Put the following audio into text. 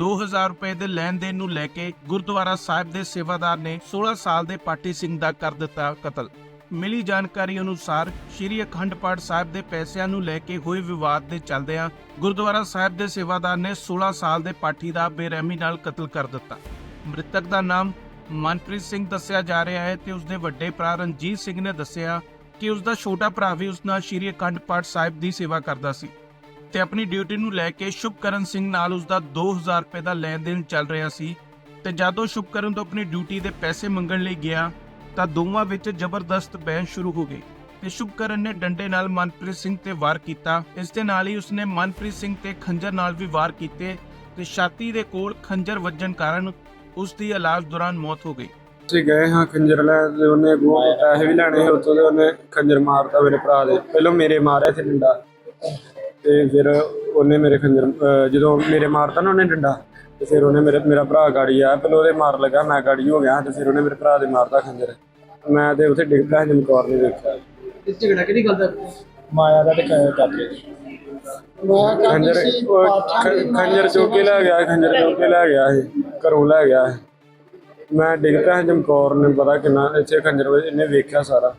2000 ਰੁਪਏ ਦੇ ਲੈਣ ਦੇਣ ਨੂੰ ਲੈ ਕੇ ਗੁਰਦੁਆਰਾ ਸਾਹਿਬ ਦੇ ਸੇਵਾਦਾਰ ਨੇ 16 ਸਾਲ ਦੇ ਪਾਟੀ ਸਿੰਘ ਦਾ ਕਰ ਦਿੱਤਾ ਕਤਲ। ਮਿਲੀ ਜਾਣਕਾਰੀ ਅਨੁਸਾਰ ਸ਼੍ਰੀ ਅਖੰਡ ਪਾਠ ਸਾਹਿਬ ਦੇ ਪੈਸਿਆਂ ਨੂੰ ਲੈ ਕੇ ਹੋਏ ਵਿਵਾਦ ਦੇ ਚੱਲਦਿਆਂ ਗੁਰਦੁਆਰਾ ਸਾਹਿਬ ਦੇ ਸੇਵਾਦਾਰ ਨੇ 16 ਸਾਲ ਦੇ ਪਾਠੀ ਦਾ ਬੇਰਹਿਮੀ ਨਾਲ ਕਤਲ ਕਰ ਦਿੱਤਾ। ਮ੍ਰਿਤਕ ਦਾ ਨਾਮ ਮਨਪ੍ਰੀਤ ਸਿੰਘ ਦੱਸਿਆ ਜਾ ਰਿਹਾ ਹੈ ਤੇ ਉਸਦੇ ਵੱਡੇ ਭਰਾ ਰਣਜੀਤ ਸਿੰਘ ਨੇ ਦੱਸਿਆ ਕਿ ਉਸਦਾ ਛੋਟਾ ਭਰਾ ਵੀ ਉਸ ਨਾਲ ਸ਼੍ਰੀ ਅਖੰਡ ਪਾਠ ਸਾਹਿਬ ਦੀ ਸੇਵਾ ਕਰਦਾ ਸੀ। ਤੇ ਆਪਣੀ ਡਿਊਟੀ ਨੂੰ ਲੈ ਕੇ ਸ਼ੁਭਕਰਨ ਸਿੰਘ ਨਾਲ ਉਸਦਾ 2000 ਰੁਪਏ ਦਾ ਲੈਣ ਦੇਣ ਚੱਲ ਰਿਹਾ ਸੀ ਤੇ ਜਦੋਂ ਸ਼ੁਭਕਰਨ ਤੋਂ ਆਪਣੀ ਡਿਊਟੀ ਦੇ ਪੈਸੇ ਮੰਗਣ ਲਈ ਗਿਆ, ਤਾਂ ਦੋਵਾਂ ਵਿੱਚ ਜ਼ਬਰਦਸਤ ਬਹਿਸ ਸ਼ੁਰੂ ਹੋ ਗਈ ਤੇ ਸ਼ੁਭਕਰਨ ਨੇ ਡੰਡੇ ਨਾਲ ਮਨਪ੍ਰੀਤ ਸਿੰਘ ਤੇ ਵਾਰ ਕੀਤਾ। ਇਸ ਦੇ ਨਾਲ ਹੀ ਉਸਨੇ ਮਨਪ੍ਰੀਤ ਸਿੰਘ ਤੇ ਖੰਜਰ ਨਾਲ ਵੀ ਵਾਰ ਕੀਤੇ ਤੇ ਛਾਤੀ ਦੇ ਕੋਲ ਖੰਜਰ ਵੱਜਣ ਕਾਰਨ ਉਸ ਦੀ ਇਲਾਜ ਦੌਰਾਨ ਮੌਤ ਹੋ ਗਈ। ਅਸੀਂ ਗਏ ਹਾਂ ਖੰਜਰ ਲੈ ਤੇ ਉਹਨੇ ਅੱਗੋਂ ਪੈਸੇ ਵੀ ਲੈਣੇ ਸੀ, ਉੱਥੋਂ ਤੇ ਉਹਨੇ ਖੰਜਰ ਮਾਰਤਾ ਮੇਰੇ ਭਰਾ ਦੇ। ਪਹਿਲਾਂ ਮੇਰੇ ਮਾਰਿਆ ਸੀ ਡੰਡਾ। ਤੇ ਫਿਰ ਉਹਨੇ ਮੇਰੇ ਖੰਜਰ ਅਹ ਜਦੋਂ ਮੇਰੇ ਮਾਰਤਾ ਨਾ ਉਹਨੇ ਡੰਡਾ ਤੇ ਫਿਰ ਉਹਨੇ ਮੇਰੇ ਮੇਰਾ ਭਰਾ ਗਾੜੀ ਆ ਪਹਿਲਾਂ ਉਹਦੇ ਮਾਰ ਲੱਗਾ ਮੈਂ ਗਾੜੀ ਹੋ ਗਿਆ ਤੇ ਫਿਰ ਉਹਨੇ ਮੇਰੇ ਭਰਾ ਦੇ ਮਾਰਤਾ ਖੰਜਰ। ਮੈਂ ਤੇ ਉੱਥੇ ਡਿੱਗ ਪਿਆ ਜਮਕੌਰ ਨੇ ਦੇਖਿਆ। ਇਸ ਝਗੜਾ ਕਿਹੜੀ ਗੱਲ ਦਾ? ਮਾਇਆ ਦਾ ਤੇ ਚਾਚੇ ਖੰਜਰ ਉਹ ਖ- ਖੰਜਰ ਚੁੱਕ ਕੇ ਲੈ ਗਿਆ ਖੰਜਰ ਚੁੱਕ ਕੇ ਲੈ ਗਿਆ ਸੀ ਘਰੋਂ ਲੈ ਗਿਆ ਸੀ। ਮੈਂ ਡਿੱਗ ਪਿਆ ਜਮਕੌਰ ਨੇ ਪਤਾ ਕਿੰਨਾ ਇੱਥੇ ਖੰਜਰ ਇਹਨੇ ਵੇਖਿਆ ਸਾਰਾ।